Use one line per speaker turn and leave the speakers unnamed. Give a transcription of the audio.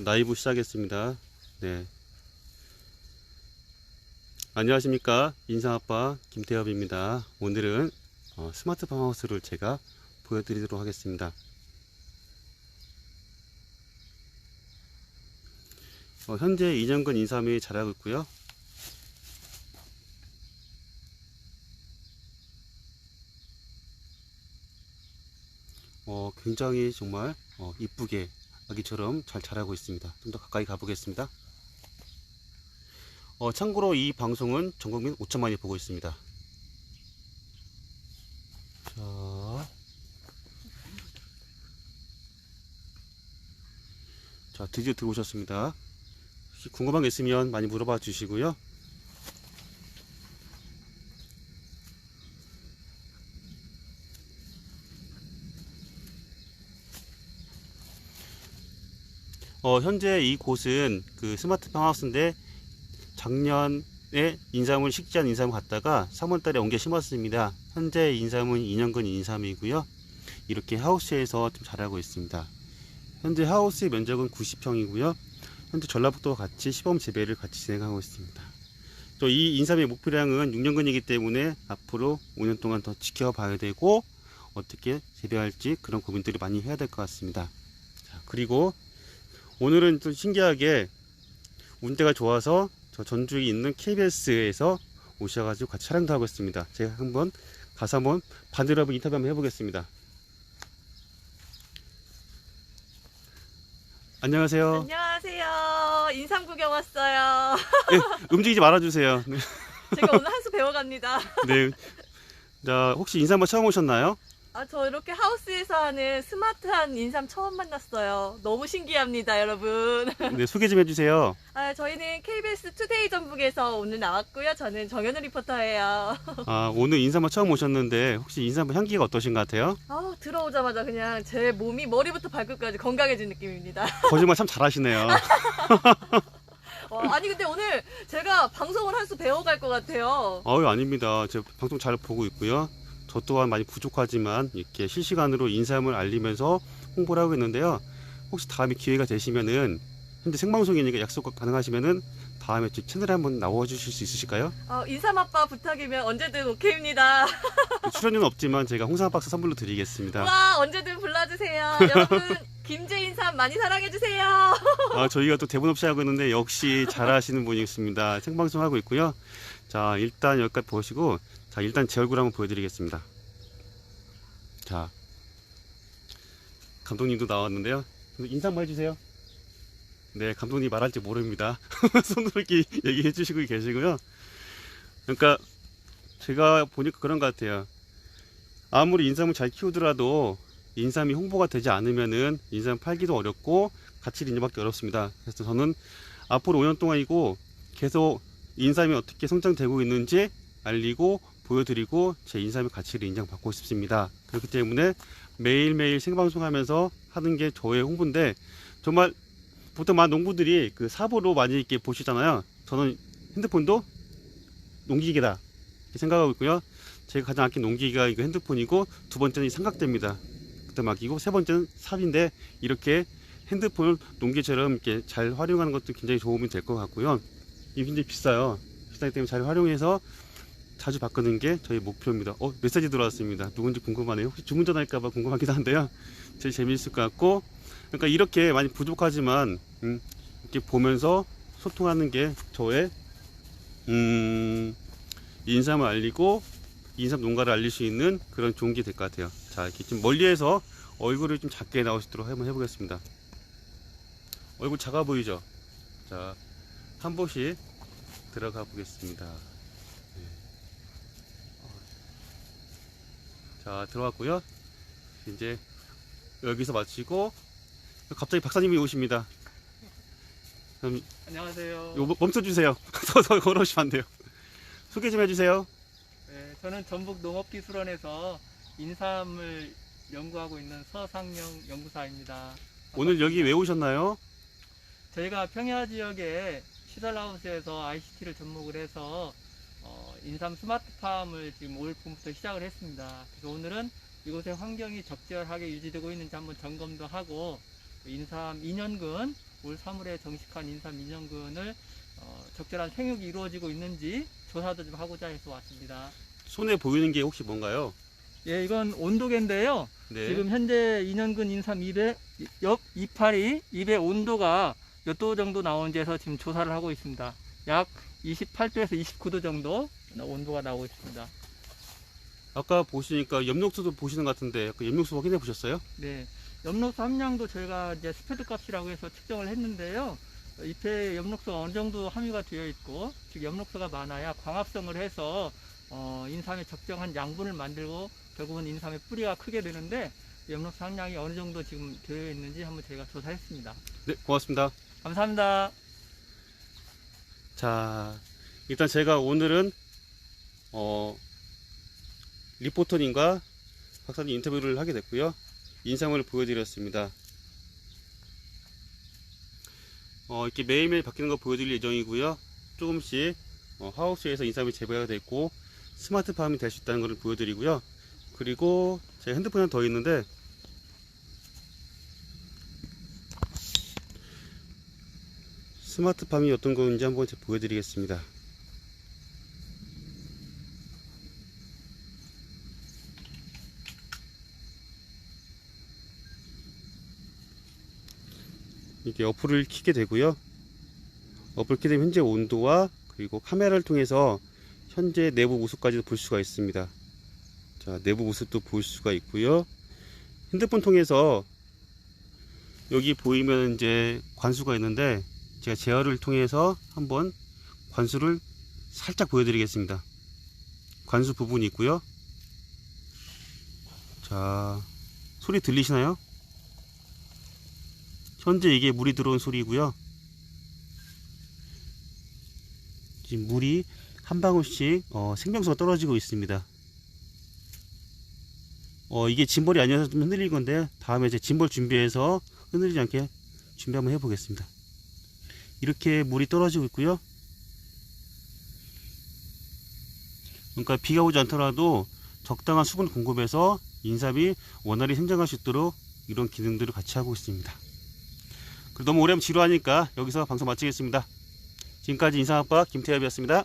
라이브 시작했습니다. 네. 안녕하십니까. 인상아빠 김태엽입니다. 오늘은 어, 스마트 팜하우스를 제가 보여드리도록 하겠습니다. 어, 현재 2년근 인삼이 자라고 있고요. 어, 굉장히 정말 어, 이쁘게 아기처럼 잘 자라고 있습니다. 좀 더 가까이 가보겠습니다. 어, 참고로 이 방송은 전국민 5천만이 보고 있습니다. 자, 자 드디어 들어오셨습니다. 궁금한 게 있으면 많이 물어봐 주시고요. 어, 현재 이곳은 그 스마트 팜하우스인데 작년에 인삼을 식지한 인삼을 갖다가 3월달에 옮겨 심었습니다. 현재 인삼은 2년근 인삼이고요. 이렇게 하우스에서 좀 자라고 있습니다. 현재 하우스의 면적은 90평이고요. 현재 전라북도와 같이 시범 재배를 같이 진행하고 있습니다. 또 이 인삼의 목표량은 6년근이기 때문에 앞으로 5년 동안 더 지켜봐야 되고 어떻게 재배할지 그런 고민들을 많이 해야 될 것 같습니다. 자, 그리고 오늘은 좀 신기하게 운대가 좋아서 저 전주에 있는 KBS에서 오셔가지고 같이 촬영도 하고 있습니다. 제가 한번 가서 한번 반대로 한번 인터뷰 한번 해보겠습니다. 안녕하세요.
안녕하세요. 인삼 구경 왔어요.
네, 움직이지 말아주세요. 네.
제가 오늘 한 수 배워갑니다.
네. 자, 혹시 인사한번 처음 오셨나요?
아, 저 이렇게 하우스에서 하는 스마트한 인삼 처음 만났어요. 너무 신기합니다, 여러분.
네, 소개 좀 해주세요.
아, 저희는 KBS 투데이 전북에서 오늘 나왔고요. 저는 정현우 리포터예요.
아, 오늘 인사만 처음 오셨는데 혹시 인사한 향기가 어떠신 것 같아요?
아, 들어오자마자 그냥 제 몸이 머리부터 발끝까지 건강해진 느낌입니다.
거짓말 참 잘하시네요.
와, 아니, 근데 오늘 제가 방송을 한 수 배워갈 것 같아요.
아유 아닙니다. 제가 방송 잘 보고 있고요. 저 또한 많이 부족하지만 이렇게 실시간으로 인삼을 알리면서 홍보를 하고 있는데요. 혹시 다음에 기회가 되시면은 현재 생방송이니까 약속 가능하시면은 다음에 제 채널에 한번 나와 주실 수 있으실까요?
어, 인삼 아빠 부탁이면 언제든 오케이입니다.
출연료는 없지만 제가 홍삼 박스 선물로 드리겠습니다.
와, 언제든 불러주세요. 여러분, 김재인삼 많이 사랑해 주세요.
아, 저희가 또 대본 없이 하고 있는데 역시 잘하시는 분이 있습니다. 생방송 하고 있고요. 자, 일단 여기까지 보시고, 자, 일단 제 얼굴 한번 보여드리겠습니다. 자, 감독님도 나왔는데요. 인사 한번 해주세요. 네, 감독님 말할지 모릅니다. 손으로 이렇게 얘기해 주시고 계시고요. 그러니까 제가 보니까 그런 것 같아요. 아무리 인삼을 잘 키우더라도 인삼이 홍보가 되지 않으면은 인삼 팔기도 어렵고 가치를 인정받기 어렵습니다. 그래서 저는 앞으로 5년 동안이고 계속 인삼이 어떻게 성장되고 있는지 알리고 보여드리고 제 인삼의 가치를 인정받고 싶습니다. 그렇기 때문에 매일매일 생방송하면서 하는 게 저의 홍보인데 정말 보통 많은 농부들이 그 사보로 많이 이렇게 보시잖아요. 저는 핸드폰도 농기계다 이렇게 생각하고 있고요. 제가 가장 아낀 농기계가 이거 핸드폰이고 두 번째는 이 삼각대입니다. 그때 맡기고 세 번째는 삽인데 이렇게 핸드폰을 농기처럼 이렇게 잘 활용하는 것도 굉장히 도움이 될 것 같고요. 이게 굉장히 비싸요. 비싸기 때문에 잘 활용해서 자주 바꾸는 게 저희 목표입니다. 어, 메시지 들어왔습니다. 누군지 궁금하네요. 혹시 주문 전화할까봐 궁금하기도 한데요. 제일 재미있을 것 같고, 그러니까 이렇게 많이 부족하지만, 음, 이렇게 보면서 소통하는 게 저의, 음, 인삼을 알리고, 인삼 농가를 알릴 수 있는 그런 좋은 게 될 것 같아요. 자, 이렇게 좀 멀리에서 얼굴을 좀 작게 나오시도록 한번 해보겠습니다. 얼굴 작아 보이죠? 자, 한 번씩 들어가 보겠습니다. 네. 자, 들어왔고요. 이제 여기서 마치고 갑자기 박사님이 오십니다. 그럼
안녕하세요.
요 멈춰주세요. 더, 더 걸어오시면 안 돼요. 소개 좀 해주세요.
네, 저는 전북 농업기술원에서 인삼을 연구하고 있는 서상영 연구사입니다.
오늘 여기 왜 오셨나요?
저희가 평야 지역에 시설하우스에서 ICT를 접목을 해서 어, 인삼 스마트팜을 지금 올 봄부터 시작을 했습니다. 그래서 오늘은 이곳의 환경이 적절하게 유지되고 있는지 한번 점검도 하고 인삼 2년근 올 3월에 정식한 인삼 인연근을 어, 적절한 생육이 이루어지고 있는지 조사도 좀 하고자 해서 왔습니다.
손에 보이는 게 혹시 뭔가요?
예, 이건 온도계인데요.
네.
지금 현재 인연근 인삼 200, 옆 이파리 잎의 온도가 몇 도 정도 나오는지에서 지금 조사를 하고 있습니다. 약 28도에서 29도 정도 온도가 나오고 있습니다.
아까 보시니까 엽록수도 보시는 것 같은데 그 엽록수 확인해 보셨어요?
네. 엽록소 함량도 저희가 이제 스페드 값이라고 해서 측정을 했는데요. 잎에 엽록소가 어느 정도 함유가 되어 있고, 즉 엽록소가 많아야 광합성을 해서 어, 인삼의 적정한 양분을 만들고 결국은 인삼의 뿌리가 크게 되는데 엽록소 함량이 어느 정도 지금 되어 있는지 한번 저희가 조사했습니다.
네, 고맙습니다.
감사합니다.
자, 일단 제가 오늘은 어, 리포터님과 박사님 인터뷰를 하게 됐고요. 인상을 보여드렸습니다. 어, 이렇게 매일매일 바뀌는 거 보여드릴 예정이고요. 조금씩 어, 하우스에서 인삼이 재배가 됐고 스마트팜이 될 수 있다는 것을 보여드리고요. 그리고 제 핸드폰에 하나 더 있는데 스마트팜이 어떤 건지 한번 보여드리겠습니다. 이렇게 어플을 키게 되고요. 어플 키게 되면 현재 온도와 그리고 카메라를 통해서 현재 내부 모습까지도 볼 수가 있습니다. 자, 내부 모습도 볼 수가 있고요. 핸드폰 통해서 여기 보이면 이제 관수가 있는데 제가 제어를 통해서 한번 관수를 살짝 보여드리겠습니다. 관수 부분이 있고요. 자, 소리 들리시나요? 현재 이게 물이 들어온 소리고요. 지금 물이 한 방울씩 어, 생명수가 떨어지고 있습니다. 어, 이게 짐벌이 아니어서 좀 흔들릴 건데 다음에 제 짐벌 준비해서 흔들리지 않게 준비 한번 해보겠습니다. 이렇게 물이 떨어지고 있고요. 그러니까 비가 오지 않더라도 적당한 수분 공급에서 인삼이 원활히 생장할 수 있도록 이런 기능들을 같이 하고 있습니다. 그리고 너무 오래 하면 지루하니까 여기서 방송 마치겠습니다. 지금까지 인삼아빠 김태엽이었습니다.